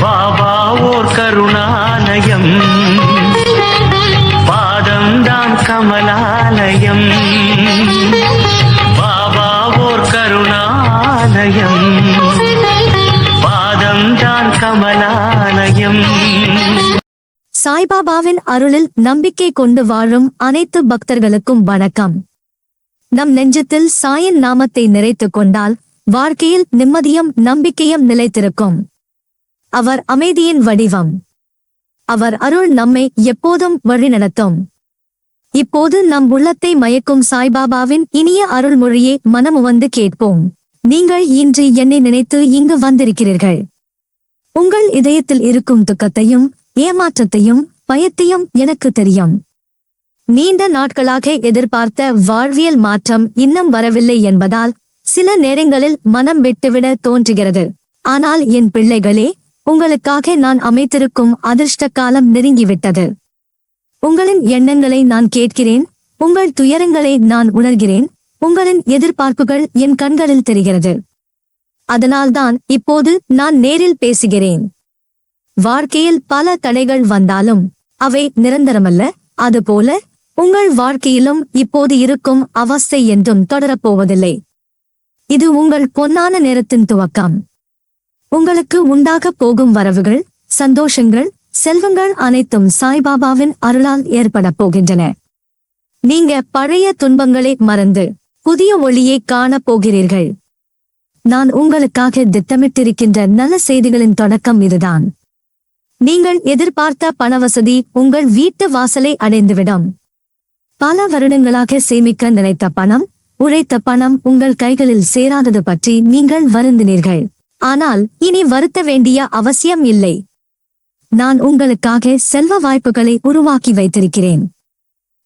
பாபா ஓர் கருணாலயம். பாதம்தான் கமலாலயம். பாபா ஓர் கருணாலயம். பாதம்தான் கமலாலயம். சாய்பாபாவின் அருளில் நம்பிக்கை கொண்டு வாழும் அனைத்து பக்தர்களுக்கும் வணக்கம். நம் நெஞ்சத்தில் சாயின் நாமத்தை நிறைத்துக் கொண்டால் வாழ்க்கையில் நிம்மதியும் நம்பிக்கையும் நிலைத்திருக்கும். அவர் அமைதியின் வடிவம். அவர் அருள் நம்மை எப்போதும் வழிநடத்தும் இப்போது நம் உள்ளத்தை மயக்கும் சாய்பாபாவின் இனிய அருள்மொழியை மனமுவந்து கேட்போம். நீங்கள் இன்று என்னை நினைத்து இங்கு வந்திருக்கிறீர்கள். உங்கள் இதயத்தில் இருக்கும் துக்கத்தையும் ஏமாற்றத்தையும் பயத்தையும் எனக்கு தெரியும். நீண்ட நாட்களாக எதிர்பார்த்த வாழ்வியல் மாற்றம் இன்னும் வரவில்லை என்பதால் சில நேரங்களில் மனம் விட்டுவிட தோன்றுகிறது. ஆனால் என் பிள்ளைகளே உங்களுக்காக நான் அமைத்திருக்கும் அதிர்ஷ்ட காலம் நெருங்கிவிட்டது. உங்களின் எண்ணங்களை நான் கேட்கிறேன் உங்கள் துயரங்களை நான் உணர்கிறேன் உங்களின் எதிர்பார்ப்புகள் என் கண்களில் தெரிகிறது. அதனால்தான் இப்போது நான் நேரில் பேசுகிறேன். வாழ்க்கையில் பல தடைகள் வந்தாலும் அவை நிரந்தரமல்ல அதுபோல உங்கள் வாழ்க்கையிலும் இப்போது இருக்கும் அவஸ்தை என்றும் தொடரப்போவதில்லை. இது உங்கள் பொன்னான நேரத்தின் துவக்கம். உங்களுக்கு உண்டாகப் போகும் வரவுகள் சந்தோஷங்கள் செல்வங்கள் அனைத்தும் சாய்பாபாவின் அருளால் ஏற்படப் போகின்றன. நீங்க பழைய துன்பங்களை மறந்து புதிய ஒளியை காணப் போகிறீர்கள். நான் உங்களுக்காக திட்டமிட்டிருக்கின்ற நல்ல செய்திகளின் தொடக்கம் இதுதான். நீங்கள் எதிர்பார்த்த பணவசதி உங்கள் வீட்டு வாசலை அடைந்துவிடும். பல வருடங்களாக சேமிக்க நினைத்த பணம் உழைத்த பணம் உங்கள் கைகளில் சேராதது பற்றி நீங்கள் வருந்தினீர்கள். ஆனால் இனி வருத்த வேண்டிய அவசியம் இல்லை. நான் உங்களுக்காக செல்வ வாய்ப்புகளை உருவாக்கி வைத்திருக்கிறேன்.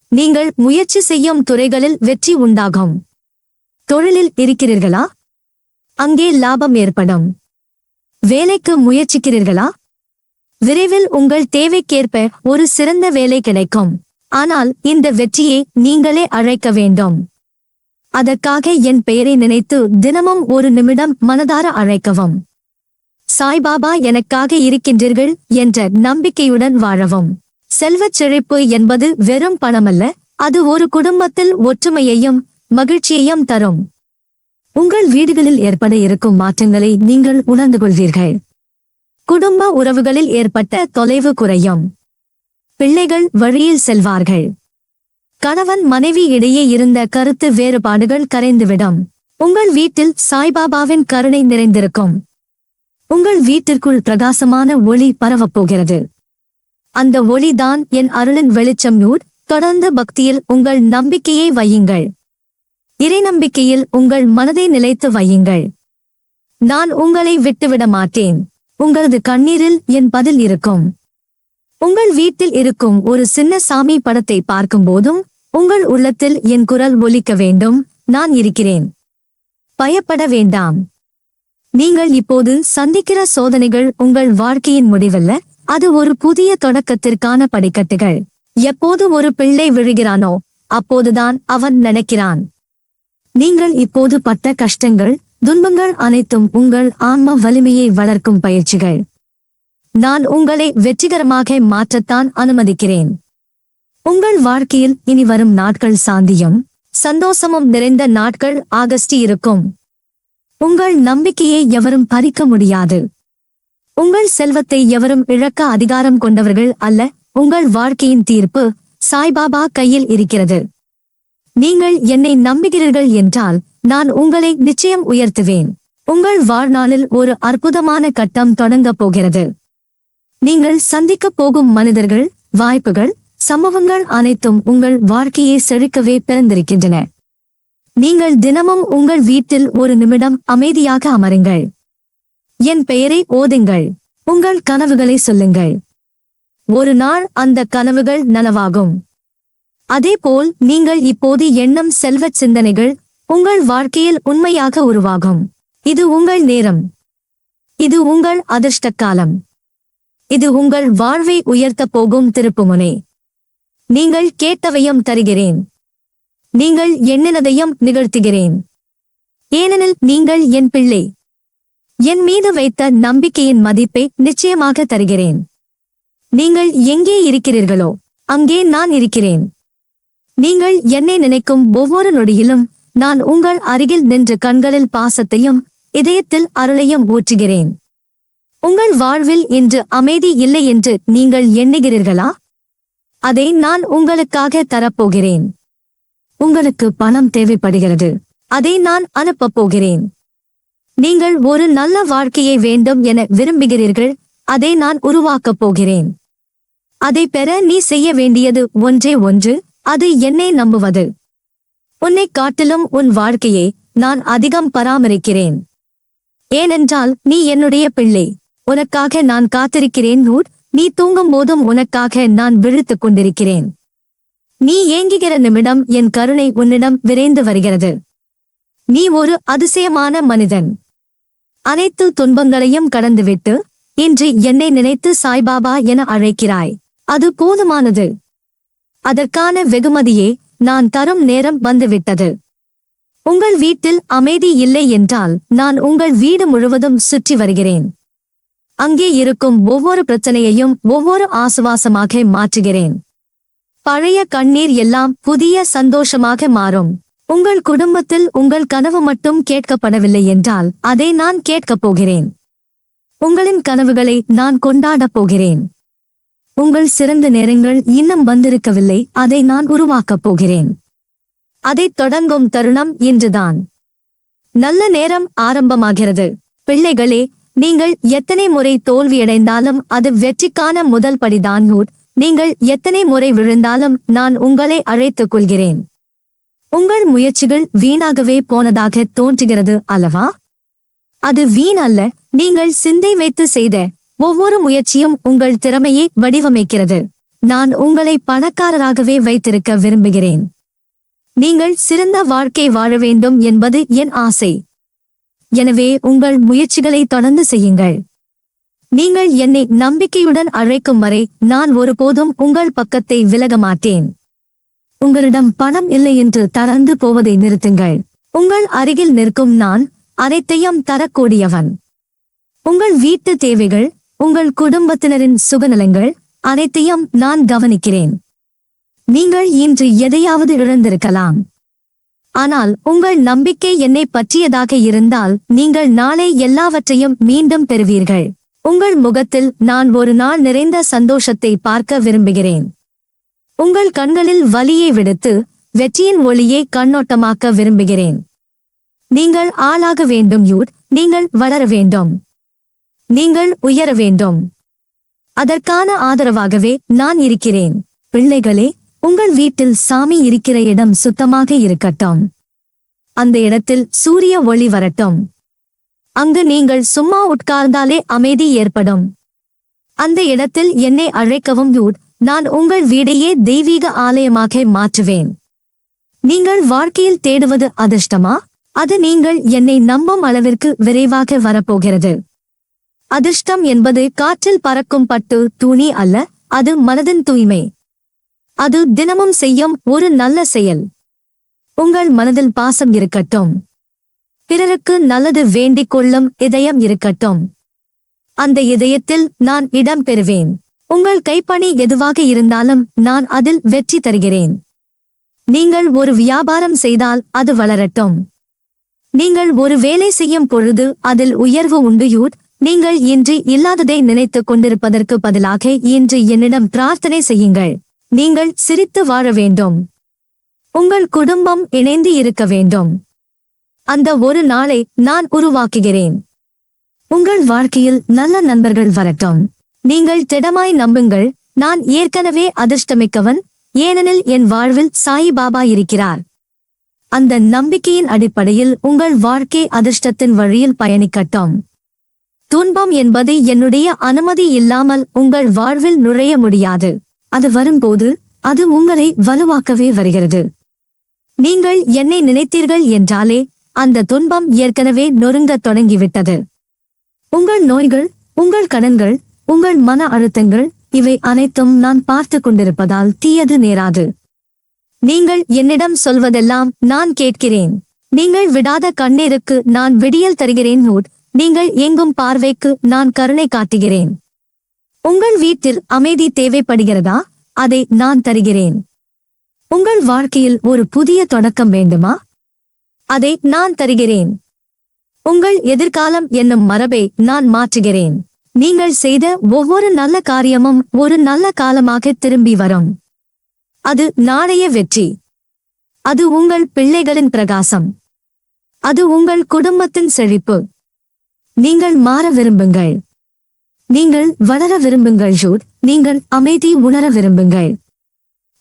நீங்கள் முயற்சி செய்யும் துறைகளில் வெற்றி உண்டாகும். தொழிலில் இருக்கிறீர்களா? அங்கே லாபம் ஏற்படும். வேலைக்கு முயற்சிக்கிறீர்களா? விரைவில் உங்கள் தேவைக்கேற்ப ஒரு சிறந்த வேலை கிடைக்கும். ஆனால் இந்த வெற்றியை நீங்களே அழைக்க வேண்டும். அதற்காக என் பெயரை நினைத்து தினமும் ஒரு நிமிடம் மனதார அழைக்கவும். சாய்பாபா எனக்காக இருக்கின்றீர்கள் என்ற நம்பிக்கையுடன் வாழவும். செல்வச் செழிப்பு என்பது வெறும் பணமல்ல அது ஒரு குடும்பத்தில் ஒற்றுமையையும் மகிழ்ச்சியையும் தரும். உங்கள் வீடுகளில் ஏற்பட இருக்கும் மாற்றங்களை நீங்கள் உணர்ந்து கொள்வீர்கள். குடும்ப உறவுகளில் ஏற்பட்ட தொலைவு குறையும். பிள்ளைகள் வழியில் செல்வார்கள். கணவன் மனைவி இடையே இருந்த கருத்து வேறுபாடுகள் கரைந்துவிடும். உங்கள் வீட்டில் சாய்பாபாவின் கருணை நிறைந்திருக்கும். உங்கள் வீட்டிற்குள் பிரகாசமான ஒளி பரவப் போகிறது. அந்த ஒளிதான் என் அருளின் வெளிச்சம் நூல். தொடர்ந்து பக்தியில் உங்கள் நம்பிக்கையை வையுங்கள். இறை நம்பிக்கையில் உங்கள் மனதை நிலைத்து வையுங்கள். நான் உங்களை விட்டுவிட மாட்டேன். உங்களது கண்ணீரில் என் பதில் இருக்கும். உங்கள் வீட்டில் இருக்கும் ஒரு சின்ன சாமி படத்தை பார்க்கும்போதும் உங்கள் உள்ளத்தில் என் குரல் ஒலிக்க வேண்டும். நான் இருக்கிறேன். பயப்பட வேண்டாம். நீங்கள் இப்போது சந்திக்கிற சோதனைகள் உங்கள் வாழ்க்கையின் முடிவல்ல. அது ஒரு புதிய தொடக்கத்திற்கான படிக்கட்டுகள். எப்போது ஒரு பிள்ளை விழுகிறானோ அப்போதுதான் அவன் நினைக்கிறான். நீங்கள் இப்போது பட்ட கஷ்டங்கள் துன்பங்கள் அனைத்தும் உங்கள் ஆன்ம வலிமையை வளர்க்கும் பயிற்சிகள். நான் உங்களை வெற்றிகரமாக மாற்றத்தான் அனுமதிக்கிறேன். உங்கள் வாழ்க்கையில் இனி வரும் நாட்கள் சாந்தியும் சந்தோஷமும் நிறைந்த நாட்கள் ஆகஸ்டி இருக்கும். உங்கள் நம்பிக்கையை எவரும் பறிக்க முடியாது. உங்கள் செல்வத்தை எவரும் இழக்க அதிகாரம் கொண்டவர்கள் அல்ல. உங்கள் வாழ்க்கையின் தீர்ப்பு சாய்பாபா கையில் இருக்கிறது. நீங்கள் என்னை நம்புகிறீர்கள் என்றால் நான் உங்களை நிச்சயம் உயர்த்துவேன். உங்கள் வாழ்நாளில் ஒரு அற்புதமான கட்டம் தொடங்கப் போகிறது. நீங்கள் சந்திக்கப் போகும் மனிதர்கள் வாய்ப்புகள் சம்பவங்கள் அனைத்தும் உங்கள் வாழ்க்கையை செழிக்கவே பிறந்திருக்கின்றன. நீங்கள் தினமும் உங்கள் வீட்டில் ஒரு நிமிடம் அமைதியாக அமருங்கள். என் பெயரை ஓதுங்கள். உங்கள் கனவுகளை சொல்லுங்கள். ஒரு நாள் அந்த கனவுகள் நனவாகும். அதேபோல் நீங்கள் இப்போது எண்ணம் செல்வச் சிந்தனைகள் உங்கள் வாழ்க்கையில் உண்மையாக உருவாகும். இது உங்கள் நேரம். இது உங்கள் அதிர்ஷ்ட காலம் இது உங்கள் வாழ்வை உயர்த்தப் போகும் திருப்புமுனை. நீங்கள் கேட்டவையும் தருகிறேன். நீங்கள் எண்ணினதையும் நிகழ்த்துகிறேன். ஏனெனில் நீங்கள் என் பிள்ளை. என் மீது வைத்த நம்பிக்கையின் மதிப்பை நிச்சயமாக தருகிறேன். நீங்கள் எங்கே இருக்கிறீர்களோ அங்கே நான் இருக்கிறேன். நீங்கள் என்னை நினைக்கும் ஒவ்வொரு நொடியிலும் நான் உங்கள் அருகில் நின்று கண்களில் பாசத்தையும் இதயத்தில் அருளையும் ஊற்றுகிறேன். உங்கள் வாழ்வில் இன்று அமைதி இல்லை என்று நீங்கள் எண்ணுகிறீர்களா? அதை நான் உங்களுக்காக தரப்போகிறேன். உங்களுக்கு பணம் தேவைப்படுகிறது. அதை நான் அனுப்பப் போகிறேன். நீங்கள் ஒரு நல்ல வாழ்க்கையை வேண்டும் என விரும்புகிறீர்கள். அதை நான் உருவாக்கப் போகிறேன். அதை பெற நீ செய்ய வேண்டியது ஒன்றே ஒன்று. அது என்னை நம்புவது. உன்னை காட்டிலும் உன் வாழ்க்கையை நான் அதிகம் பராமரிக்கிறேன். ஏனென்றால் நீ என்னுடைய பிள்ளை. உனக்காக நான் காத்திருக்கிறேன் நூட் நீ தூங்கும் போதும் உனக்காக நான் விழுத்துக் கொண்டிருக்கிறேன். நீ ஏங்குகிற நிமிடம் என் கருணை உன்னிடம் விரைந்து வருகிறது. நீ ஒரு அதிசயமான மனிதன். அனைத்து துன்பங்களையும் கடந்துவிட்டு இன்று என்னை நினைத்து சாய்பாபா என அழைக்கிறாய். அது போதுமானது. அதற்கான வெகுமதியே நான் தரும் நேரம் வந்துவிட்டது. உங்கள் வீட்டில் அமைதி இல்லை என்றால் நான் உங்கள் வீடு முழுவதும் சுற்றி வருகிறேன். அங்கே இருக்கும் ஒவ்வொரு பிரச்சனையையும் ஒவ்வொரு ஆசுவாசமாக மாற்றுகிறேன். பழைய கண்ணீர் எல்லாம் புதிய சந்தோஷமாக மாறும். உங்கள் குடும்பத்தில் உங்கள் கனவு மட்டும் கேட்கப்படவில்லை என்றால் அதை நான் கேட்கப் போகிறேன். உங்களின் கனவுகளை நான் கொண்டாடப் போகிறேன். உங்கள் சிறந்த நேரங்கள் இன்னும் வந்திருக்கவில்லை அதை நான் உருவாக்கப் போகிறேன். அதை தொடங்கும் தருணம் இன்றுதான். நல்ல நேரம் ஆரம்பமாகிறது. பிள்ளைகளே நீங்கள் எத்தனை முறை தோல்வியடைந்தாலும் அது வெற்றிக்கான முதல் படிதான் ஹூட் நீங்கள் எத்தனை முறை விழுந்தாலும் நான் உங்களை அழைத்துக் கொள்கிறேன். உங்கள் முயற்சிகள் வீணாகவே போனதாக தோன்றுகிறது அல்லவா? அது வீண் அல்ல. நீங்கள் சிந்தை வைத்து செய்த ஒவ்வொரு முயற்சியும் உங்கள் திறமையை வடிவமைக்கிறது. நான் உங்களை பணக்காரராகவே வைத்திருக்க விரும்புகிறேன். நீங்கள் சிறந்த வாழ்க்கை வாழ வேண்டும் என்பது என் ஆசை. எனவே உங்கள் முயற்சிகளை தொடர்ந்து செய்யுங்கள். நீங்கள் என்னை நம்பிக்கையுடன் அழைக்கும் வரை நான் ஒருபோதும் உங்கள் பக்கத்தை விலக மாட்டேன். உங்களிடம் பணம் இல்லை என்று தளர்ந்து போவதை நிறுத்துங்கள். உங்கள் அருகில் நிற்கும் நான் அனைத்தையும் தரக்கூடியவன். உங்கள் வீட்டு தேவைகள் உங்கள் குடும்பத்தினரின் சுகநலங்கள் அனைத்தையும் நான் கவனிக்கிறேன். நீங்கள் இன்று எதையாவது இழந்திருக்கலாம். ஆனால் உங்கள் நம்பிக்கை என்னை பற்றியதாக இருந்தால் நீங்கள் நாளை எல்லாவற்றையும் மீண்டும் பெறுவீர்கள். உங்கள் முகத்தில் நான் ஒரு நாள் நிறைந்த சந்தோஷத்தை பார்க்க விரும்புகிறேன். உங்கள் கண்களில் வலியை விடுத்து வெற்றியின் ஒளியை கண்ணோட்டமாக்க விரும்புகிறேன். நீங்கள் ஆளாக வேண்டும் யூட் நீங்கள் வளர வேண்டும். நீங்கள் உயர வேண்டும். அதற்கான ஆதரவாகவே நான் இருக்கிறேன். பிள்ளைகளே உங்கள் வீட்டில் சாமி இருக்கிற இடம் சுத்தமாக இருக்கட்டும். அந்த இடத்தில் சூரிய ஒளி வரட்டும். அங்கு நீங்கள் சும்மா உட்கார்ந்தாலே அமைதி ஏற்படும். அந்த இடத்தில் என்னை அழைக்கவும் நான் உங்கள் வீடையே தெய்வீக ஆலயமாக மாற்றுவேன். நீங்கள் வாழ்க்கையில் தேடுவது அதிர்ஷ்டமா? அது நீங்கள் என்னை நம்பும் அளவிற்கு விரைவாக வரப்போகிறது. அதிர்ஷ்டம் என்பது காற்றில் பறக்கும் பட்டு துணி அல்ல அது மனதின் தூய்மை. அது தினமும் செய்யும் ஒரு நல்ல செயல். உங்கள் மனதில் பாசம் இருக்கட்டும். பிறருக்கு நல்லது வேண்டிக் கொள்ளும் இதயம் இருக்கட்டும். அந்த இதயத்தில் நான் இடம் பெறுவேன். உங்கள் கைப்பணி எதுவாக இருந்தாலும் நான் அதில் வெற்றி தருகிறேன். நீங்கள் ஒரு வியாபாரம் செய்தால் அது வளரட்டும். நீங்கள் ஒரு வேலை செய்யும் பொழுது அதில் உயர்வு உண்டுயூட் நீங்கள் இன்று இல்லாததை நினைத்துக் கொண்டிருப்பதற்கு பதிலாக இன்று என்னிடம் பிரார்த்தனை செய்யுங்கள். நீங்கள் சிரித்து வாழ வேண்டும். உங்கள் குடும்பம் இணைந்து இருக்க வேண்டும். அந்த ஒரு நாளை நான் உருவாக்குகிறேன். உங்கள் வாழ்க்கையில் நல்ல நண்பர்கள் வரட்டும். நீங்கள் திடமாய் நம்புங்கள். நான் ஏற்கனவே அதிர்ஷ்டமிக்கவன் ஏனெனில் என் வாழ்வில் சாய் பாபா இருக்கிறார். அந்த நம்பிக்கையின் அடிப்படையில் உங்கள் வாழ்க்கை அதிர்ஷ்டத்தின் வழியில் பயணிக்கட்டும். துன்பம் என்பது என்னுடைய அனுமதி இல்லாமல் உங்கள் வாழ்வில் நுழைய முடியாது. அது வரும்போது அது உங்களை வலுவாக்கவே வருகிறது. நீங்கள் என்னை நினைத்தீர்கள் என்றாலே அந்த துன்பம் ஏற்கனவே நொறுங்க தொடங்கிவிட்டது. உங்கள் நோய்கள் உங்கள் கடன்கள் உங்கள் மன அழுத்தங்கள் இவை அனைத்தும் நான் பார்த்து கொண்டிருப்பதால் தீயது நேராது. நீங்கள் என்னிடம் சொல்வதெல்லாம் நான் கேட்கிறேன். நீங்கள் விடாத கண்ணீருக்கு நான் விடியல் தருகிறேன் நூட் நீங்கள் எங்கும் பார்வைக்கு நான் கருணை காட்டுகிறேன். உங்கள் வீட்டில் அமைதி தேவைப்படுகிறதா? அதை நான் தருகிறேன். உங்கள் வாழ்க்கையில் ஒரு புதிய தொடக்கம் வேண்டுமா? அதை நான் தருகிறேன். உங்கள் எதிர்காலம் என்னும் மரபை நான் மாற்றுகிறேன். நீங்கள் செய்த ஒவ்வொரு நல்ல காரியமும் ஒரு நல்ல காலமாக திரும்பி வரும். அது நாளைய வெற்றி. அது உங்கள் பிள்ளைகளின் பிரகாசம். அது உங்கள் குடும்பத்தின் செழிப்பு. நீங்கள் மாற விரும்புங்கள். நீங்கள் வளர விரும்புங்கள் ஜூட். நீங்கள் அமைதி உணர விரும்புங்கள்.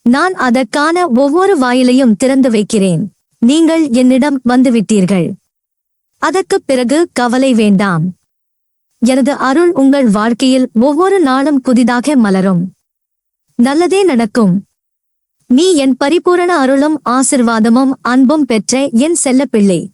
நான் அதற்கான ஒவ்வொரு வாயிலையும் திறந்து வைக்கிறேன். நீங்கள் என்னிடம் வந்துவிட்டீர்கள். அதற்குப் பிறகு கவலை வேண்டாம். எனது அருள் உங்கள் வாழ்க்கையில் ஒவ்வொரு நாளும் புதிதாக மலரும். நல்லதே நடக்கும். நீ என் பரிபூரண அருளும் ஆசிர்வாதமும் அன்பும் பெற்ற என் செல்லப்பிள்ளை.